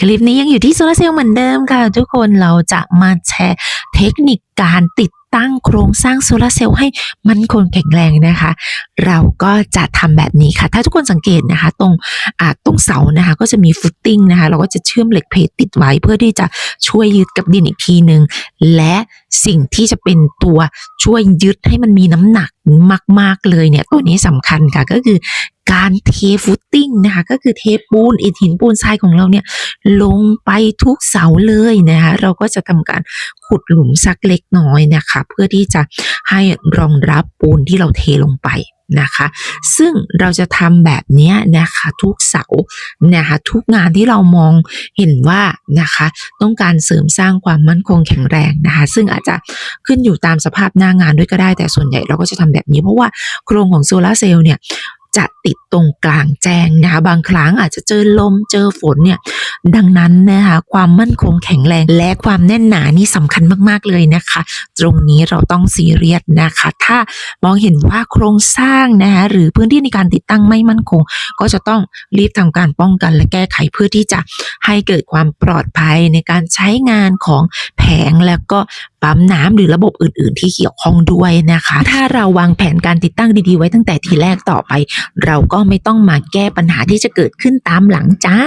คลิปนี้ยังอยู่ที่โซลาเซลล์เหมือนเดิมค่ะ ทุกคนเราจะมาแชร์เทคนิคการติด ตั้งโครงสร้างโซลาร์เซลล์ให้มันคงแข็งแรงนะคะ เราก็จะทำแบบนี้ค่ะ ถ้าทุกคนสังเกตนะคะ ตรงตรงเสานะคะ ก็จะมีฟุตติ้งนะคะ เราก็จะเชื่อมเหล็กเพลทติดไว้เพื่อที่จะช่วยยึดกับดินอีกทีหนึ่งและสิ่งที่จะเป็นตัวช่วยยึดให้มันมีน้ำหนักมาก ๆ เลยเนี่ย ตัวนี้สำคัญค่ะก็คือการเทฟุตติ้งนะคะ ก็คือเทปูนอิฐหินปูนทรายของเราเนี่ย ลงไปทุกเสาเลยนะคะ เราก็จะทำการ ขุดหลุมสักเล็กน้อยนะคะ เพื่อที่จะให้รองรับปูนที่เราเทลงไปนะคะ ซึ่งเราจะทำแบบนี้นะคะทุกเสานะคะทุกงานที่เรามองเห็นว่านะคะต้องการเสริมสร้างความมั่นคงแข็งแรงนะคะ ซึ่งอาจจะขึ้นอยู่ตามสภาพหน้างานด้วยก็ได้แต่ส่วนใหญ่เราก็จะทำแบบนี้เพราะว่าโครงของโซลาร์เซลล์เนี่ย จะติดตรงกลางแจ้งนะคะบางครั้งอาจจะเจอลมเจอฝนเนี่ยดังนั้นนะคะความมั่นคงแข็งแรงและความแน่นหนานี่สำคัญมากๆเลยนะคะ ตรงนี้เราต้องซีเรียสนะคะ ถ้ามองเห็นว่าโครงสร้างนะคะหรือพื้นที่ในการติดตั้งไม่มั่นคง ก็จะต้องรีบทำการป้องกันและแก้ไขเพื่อที่จะให้เกิดความปลอดภัยในการใช้งานของแผงแล้วก็ปั๊มน้ำหรือระบบอื่น ๆ ที่เกี่ยวข้องด้วยนะคะ ถ้าเราวางแผนการติดตั้งดีๆ ไว้ตั้งแต่ทีแรกต่อไปเราก็ไม่ต้องมาแก้ปัญหาที่จะเกิดขึ้นตามหลังจ้า